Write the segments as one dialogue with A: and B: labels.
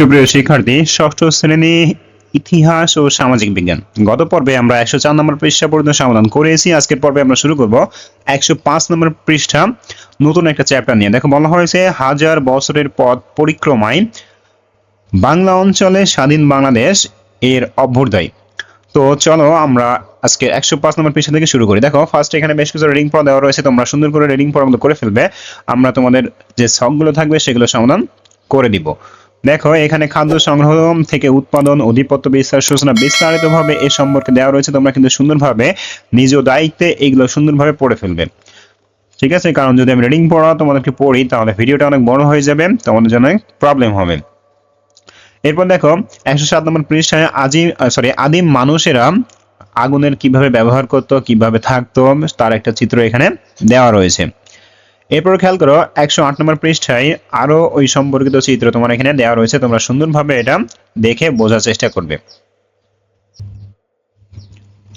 A: সুপ্রিয় শিক্ষার্থী, ষষ্ঠ শ্রেণি ইতিহাস ও সামাজিক বিজ্ঞান। গত পর্বে আমরা একশো চার নম্বর পৃষ্ঠা পর্যন্ত সমাধান করেছি। আজকের পর্বে আমরা শুরু করব একশো পাঁচ নম্বর পৃষ্ঠা। নতুন একটা চ্যাপ্টার নিয়ে। দেখো, বলা হয়েছে, হাজার বছরের পথ পরিক্রমায় বাংলা অঞ্চলে স্বাধীন বাংলাদেশ এর অভ্যুদয়। তো চলো আমরা আজকে একশো পাঁচ নম্বর পৃষ্ঠা থেকে শুরু করি। দেখো ফার্স্ট এখানে বেশ কিছু রিডিং পড়া দেওয়া রয়েছে। তোমরা সুন্দর করে রিডিং পড়াগুলো করে ফেলবে। আমরা তোমাদের যে শখগুলো থাকবে সেগুলো সমাধান করে দিব। দেখো, এখানে খাদ্য সংগ্রহ থেকে উৎপাদন, অধিপত্য বিস্তার, সূচনা বিস্তারিতভাবে এ সম্পর্কে দেওয়া রয়েছে। তোমরা কিন্তু সুন্দরভাবে নিজ দায়িত্বে এগুলো সুন্দরভাবে পড়ে ফেলবে। ঠিক আছে, কারণ যদি আমি রিডিং পড়া তোমাদেরকে পড়ি, তাহলে ভিডিওটা অনেক বড় হয়ে যাবে, তোমাদের জন্য প্রবলেম হবে। এরপর দেখো, একশো সাত নম্বর পৃষ্ঠায় আজিম সরি আদিম মানুষেরা আগুনের কীভাবে ব্যবহার করতো, কীভাবে থাকতো, তার একটা চিত্র এখানে দেওয়া রয়েছে। এরপর খেয়াল করো, একশো আট নম্বর পৃষ্ঠায় আরও ওই সম্পর্কিত চিত্র তোমার এখানে দেওয়া রয়েছে, তোমরা সুন্দরভাবে এটা দেখে বোঝার চেষ্টা করবে।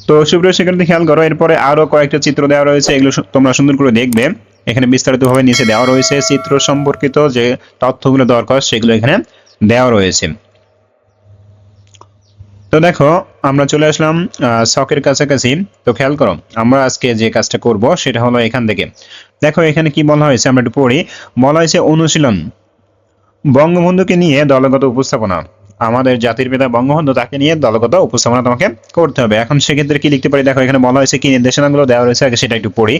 A: তো সুপ্রিয় শিক্ষার্থী, খেয়াল করো, এরপরে আরও কয়েকটা চিত্র দেওয়া রয়েছে, এগুলো তোমরা সুন্দর করে দেখবে। এখানে বিস্তারিতভাবে নিচে দেওয়া রয়েছে চিত্র সম্পর্কিত যে তথ্যগুলো দরকার, সেগুলো এখানে দেওয়া রয়েছে। তো দেখো, আমরা চলে আসলাম শখের কাছাকাছি। তো খেয়াল করো, আমরা আজকে যে কাজটা করব, সেটা হলো এখান থেকে। দেখো এখানে কি বলা হয়েছে, আমরা একটু পড়ি। বলা হয়েছে অনুশীলন। বঙ্গবন্ধুকে নিয়ে দলগত উপস্থাপনা। আমাদের জাতির পিতা বঙ্গবন্ধু, তাকে নিয়ে দলগত উপস্থাপনা তোমাকে করতে হবে। এখন সেক্ষেত্রে কি লিখতে পারি? দেখো, এখানে বলা হয়েছে কি নির্দেশনাগুলো দেওয়া রয়েছে, আগে সেটা একটু পড়ি।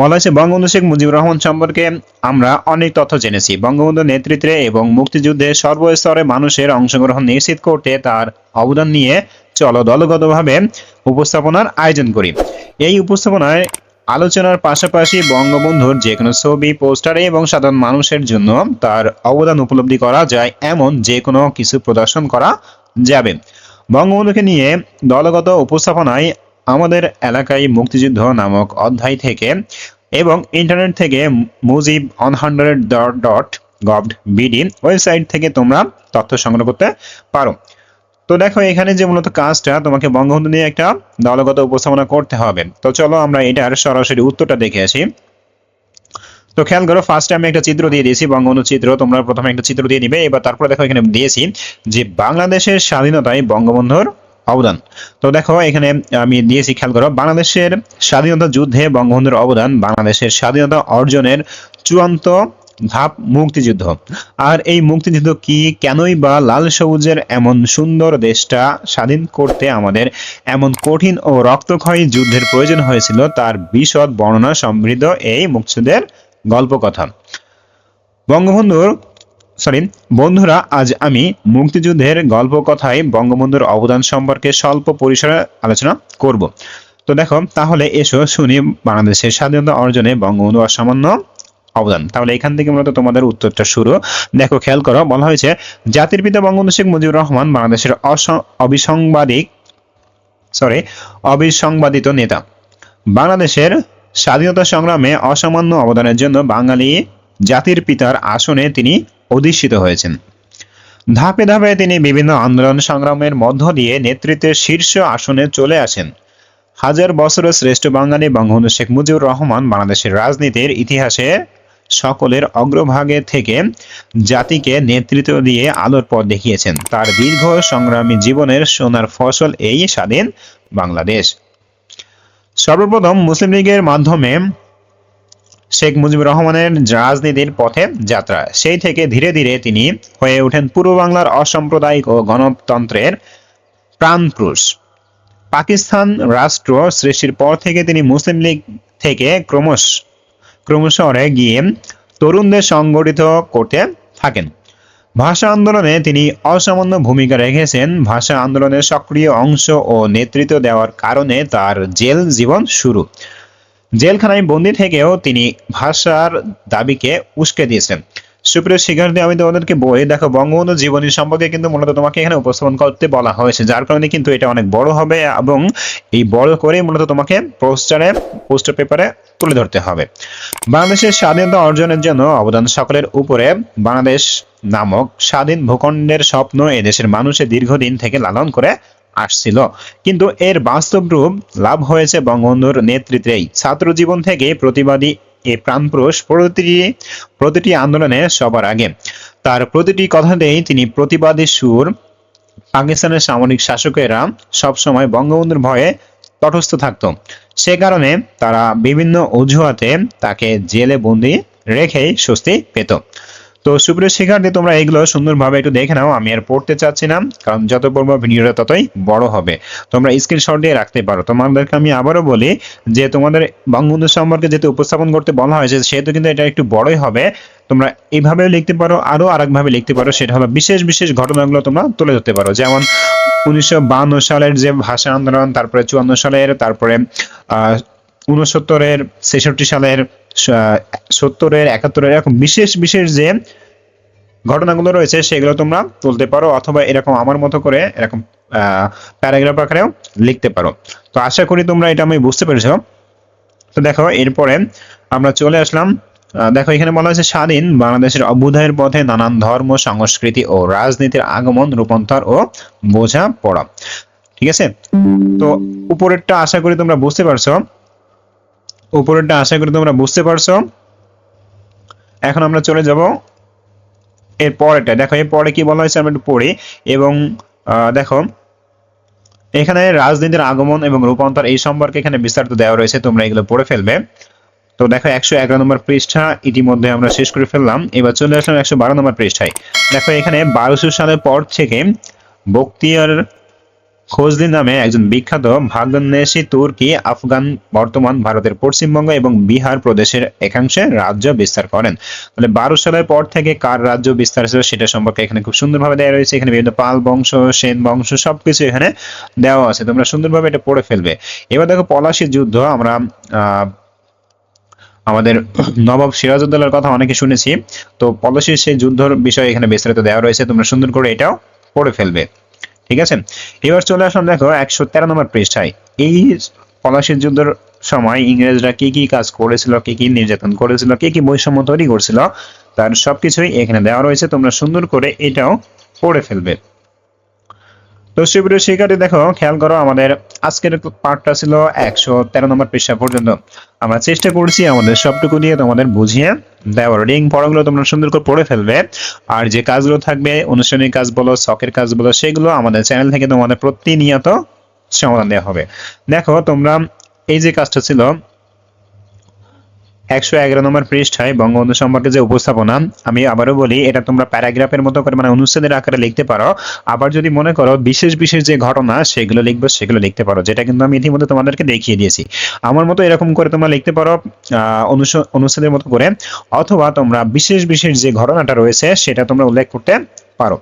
A: বলা হয়েছে, বঙ্গবন্ধু শেখ মুজিবুর রহমান সম্পর্কে আমরা অনেক তথ্য জেনেছি। বঙ্গবন্ধুর নেতৃত্বে এবং মুক্তিযুদ্ধে সর্বস্তরে মানুষের অংশগ্রহণ নিশ্চিত করতে তার অবদান নিয়ে চলো দলগতভাবে উপস্থাপনার আয়োজন করি। এই উপস্থাপনায় আলোচনার পাশাপাশি বঙ্গবন্ধুর যে কোনো ছবি, পোস্টারে এবং সাধারণ মানুষের জন্য তার অবদান উপলব্ধি করা যায় এমন যে কোনো কিছু প্রদর্শন করা যাবে। বঙ্গবন্ধুকে নিয়ে দলগত উপস্থাপনায় আমাদের এলাকায় মুক্তিযুদ্ধ নামক অধ্যায় থেকে এবং ইন্টারনেট থেকে Mujib on hundred dot gov BD website থেকে তোমরা তথ্য সংগ্রহ করতে পারো। তো দেখো, এখানে যে মূলত কাজটা তোমাকে বঙ্গবন্ধু নিয়ে একটা দলগত উপস্থাপনা করতে হবে। তো চলো আমরা এটার সরাসরি উত্তরটা দেখে আসি। তো খেয়াল করো ফার্স্টে আমি একটা চিত্র দিয়ে দিয়েছি, বঙ্গবন্ধু চিত্র। তোমরা প্রথমে একটা চিত্র দিয়ে নিবে, এবার তারপরে দেখো এখানে দিয়েছি যে বাংলাদেশের স্বাধীনতায় বঙ্গবন্ধুর অবদান। তো দেখো, এখানে আমি দিয়েছি, খেয়াল করো, বাংলাদেশের স্বাধীনতা যুদ্ধে বঙ্গবন্ধুর অবদান, বাংলাদেশের স্বাধীনতা অর্জনের চূড়ান্ত ধাপ মুক্তিযুদ্ধ। আর এই মুক্তিযুদ্ধ কি কেনই বা লাল সবুজের এমন সুন্দর দেশটা স্বাধীন করতে আমাদের এমন কঠিন ও রক্তক্ষয়ী যুদ্ধের প্রয়োজন হয়েছিল তার বিশদ বর্ণনা সমৃদ্ধ এই মুক্তিযুদ্ধের গল্প কথা বঙ্গবন্ধুর সরি বন্ধুরা, আজ আমি মুক্তিযুদ্ধের গল্প কথায় বঙ্গবন্ধুর অবদান সম্পর্কে স্বল্প পরিসরে আলোচনা করব। তো দেখো, তাহলে এসো শুনি বাংলাদেশের স্বাধীনতা অর্জনে বঙ্গবন্ধু অসামান্য অবদান। তাহলে এখান থেকে মূলত তোমাদের উত্তরটা শুরু। দেখো, খেয়াল করো, বলা হয়েছে জাতির পিতা বঙ্গবন্ধু শেখ মুজিবুর রহমান বাংলাদেশের অবিসংবাদিক সরি অবিসংবাদিত নেতা। বাংলাদেশের স্বাধীনতা সংগ্রামে অসামান্য অবদানের জন্য বাঙালি জাতির পিতার আসনে তিনি অধিষ্ঠিত হয়েছেন। ধাপে ধাপে তিনি বিভিন্ন আন্দোলন সংগ্রামের মধ্য দিয়ে নেতৃত্বের শীর্ষ আসনে চলে আসেন। হাজার বছরের শ্রেষ্ঠ বাঙালি বঙ্গবন্ধু শেখ মুজিবুর রহমান বাংলাদেশের রাজনীতির ইতিহাসে সকলের অগ্রভাগে থেকে জাতিকে নেতৃত্ব দিয়ে আলোর পথ দেখিয়েছেন। তার দীর্ঘ সংগ্রামী জীবনের সোনার ফসল এই স্বাধীন বাংলাদেশ। সর্বপ্রথম মুসলিম লীগের মাধ্যমে শেখ মুজিবুর রহমানের রাজনীতির পথে যাত্রা। সেই থেকে ধীরে ধীরে তিনি হয়ে ওঠেন পূর্ব বাংলার অসাম্প্রদায়িক ও গণতন্ত্রের প্রাণপুরুষ। পাকিস্তান রাষ্ট্র সৃষ্টির পর থেকে তিনি মুসলিম লীগ থেকে ক্রমশ ক্রমশরে গিয়ে তরুণদের সংগঠিত করতে থাকেন। ভাষা আন্দোলনে তিনি অসামান্য ভূমিকা রেখেছেন। ভাষা আন্দোলনের সক্রিয় অংশ ও নেতৃত্ব দেওয়ার কারণে তার জেল জীবন শুরু। জেলখানায় বন্দী থেকেও তিনি ভাষার দাবিকে উস্কে দিয়েছেন। সুপ্রিয় শিক্ষার্থী, আমি তোমাদেরকে বই, দেখো, বঙ্গবন্ধু জীবনী সম্পর্কে কিন্তু মূলত তোমাকে এখানে উপস্থাপন করতে বলা হয়েছে। যার কারণে কিন্তু এটা অনেক বড় হবে এবং এই বড় করে মূলত তোমাকে পোস্টারে, পোস্টার পেপারে তুলে ধরতে হবে। বাংলাদেশের স্বাধীনতা অর্জনের জন্য অবদান সকলের উপরে বাংলাদেশ নামক স্বাধীন ভূখণ্ডের স্বপ্ন এদেশের মানুষের দীর্ঘদিন থেকে লালন করে আসছিল। কিন্তু এর বাস্তব রূপ লাভ হয়েছে বঙ্গবন্ধুর নেতৃত্বেই। ছাত্র জীবন থেকে প্রতিবাদী এই প্রাণপুরুষ প্রতিটি প্রতিটি আন্দোলনে সবার আগে। তার প্রতিটি কথাতেই তিনি প্রতিবাদী সুর, পাকিস্তানের সামরিক শাসকেরা সবসময় বঙ্গবন্ধুর ভয়ে তটস্থ থাকত। সে কারণে তারা বিভিন্ন অজুহাতে তাকে জেলে বন্দি রেখেই স্বস্তি পেত। তো সুপ্রিয় শিক্ষার্থী, তোমরা এগুলো সুন্দরভাবে একটু দেখে নাও, আমি আর পড়তে চাচ্ছি না, কারণ যত পড়ব ভিডিওটা ততই বড় হবে। তোমরা স্ক্রিনশট দিয়ে রাখতে পারো। তোমাদেরকে আমি আবারও বলি যে তোমাদের বঙ্গবন্ধু সম্পর্কে যেহেতু উপস্থাপন করতে বলা হয়েছে, সেহেতু কিন্তু এটা একটু বড়ই হবে। তোমরা এইভাবেও লিখতে পারো আরও আরেকভাবে লিখতে পারো, সেটা হলো বিশেষ বিশেষ ঘটনাগুলো তোমরা তুলে ধরতে পারো। যেমন উনিশশো সালের যে ভাষা আন্দোলন, তারপরে চুয়ান্ন সালের, তারপরে উনসত্তরের ছেষট্টি সালের সত্তরের, একাত্তরের এরকম বিশেষ বিশেষ যে ঘটনাগুলো রয়েছে, সেগুলো তোমরা তুলতে পারো অথবা এরকম আমার মতো করে এরকম প্যারাগ্রাফ আকারেও লিখতে পারো। তো আশা করি তোমরা এটা আমি বুঝতে পেরেছ। তো দেখো, এরপরে আমরা চলে আসলাম দেখো এখানে বলা হয়েছে, স্বাধীন বাংলাদেশের অভ্যুদয়ের পথে নানান ধর্ম, সংস্কৃতি ও রাজনীতির আগমন, রূপান্তর ও বোঝা পড়া ঠিক আছে? তো উপরেরটা আশা করি তোমরা বুঝতে পারছ। উপরেরটা আশা করি তোমরা বুঝতে পারছ। এখন আমরা চলে যাব এর পরেরটা। দেখো, এর পরে কি বলা হয়েছে আমরা একটু পড়ি। এবং দেখো, এখানে রাজনীতির আগমন এবং রূপান্তর এই সম্পর্কে এখানে বিস্তারিত দেওয়া রয়েছে, তোমরা এগুলো পড়ে ফেলবে। তো দেখো, একশো এগারো নম্বর পৃষ্ঠা ইতিমধ্যে আমরা শেষ করে ফেললাম। এবার চলে আসলাম একশো বারো নম্বর পৃষ্ঠায়। দেখো, এখানে বারোশো সালের পর থেকে বক্তিয়ার খোঁজদি নামে একজন বিখ্যাত ভাগ্নেশী তুর্কি, আফগান, বর্তমান ভারতের পশ্চিমবঙ্গ এবং বিহার প্রদেশের একাংশে রাজ্য বিস্তার করেন। তাহলে বারো সালের পর থেকে কার রাজ্য বিস্তার ছিল সেটা সম্পর্কে এখানে খুব সুন্দরভাবে দেওয়া রয়েছে। এখানে বিভিন্ন পাল বংশ, সেন বংশ সবকিছু এখানে দেওয়া আছে। তোমরা সুন্দরভাবে এটা পড়ে ফেলবে। এবার দেখো পলাশির যুদ্ধ। আমরা আমাদের নবাব সিরাজউদ্দৌলার কথা অনেকে শুনেছি। তো পলাশির সেই যুদ্ধর বিষয়ে এখানে বিস্তারিত দেওয়া রয়েছে। তোমরা সুন্দর করে এটাও পড়ে ফেলবে। ঠিক আছে? এবার চলে আসলাম দেখো একশো তেরো নম্বর পৃষ্ঠায়। এই পলাশির যুদ্ধের সময় ইংরেজরা কি কি কাজ করেছিল, কি কি নির্যাতন করেছিল, কি কি বৈষম্য তৈরি করছিল, তার সবকিছুই এখানে দেওয়া রয়েছে। তোমরা সুন্দর করে এটাও পড়ে ফেলবে। তো সুপ্রিয় শিক্ষার্থী, দেখো, খেয়াল করো, আমাদের আজকের পার্টটা ছিল একশো তেরো নম্বর পৃষ্ঠা পর্যন্ত। আমরা চেষ্টা করছি আমাদের সবটুকু দিয়ে তোমাদের বুঝিয়ে দেওয়ার রিং পড়াগুলো তোমরা সুন্দর করে পড়ে ফেলবে। আর যে কাজগুলো থাকবে, অনুষ্ঠানের কাজ বলো, শখের কাজ বলো, সেগুলো আমাদের চ্যানেল থেকে তোমাদের প্রতিনিয়ত সমাধান দেওয়া হবে। দেখো তোমরা, এই যে কাজটা ছিল একশো এগারো নম্বর পৃষ্ঠায় বঙ্গবন্ধু সম্পর্কে যে উপস্থাপনা, আমি আবারও বলি, এটা তোমরা প্যারাগ্রাফের মতো করে মানে অনুচ্ছেদের আকারে লিখতে পারো। আবার যদি মনে করো বিশেষ বিশেষ যে ঘটনা, সেগুলো লিখব, সেগুলো লিখতে পারো, যেটা কিন্তু আমি ইতিমধ্যে তোমাদেরকে দেখিয়ে দিয়েছি। আমার মতো এরকম করে তোমরা লিখতে পারো অনুচ্ছেদের মতো করে, অথবা তোমরা বিশেষ বিশেষ যে ঘটনাটা রয়েছে, সেটা তোমরা উল্লেখ করতে পারো।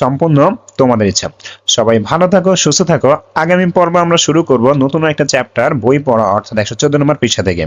A: সম্পূর্ণ তোমাদের ইচ্ছা। সবাই ভালো থাকো, সুস্থ থাকো। আগামী পর্ব আমরা শুরু করব নতুন একটা চ্যাপ্টার, বই পড়া, অর্থাৎ একশো চোদ্দ নম্বর পৃষ্ঠা থেকে।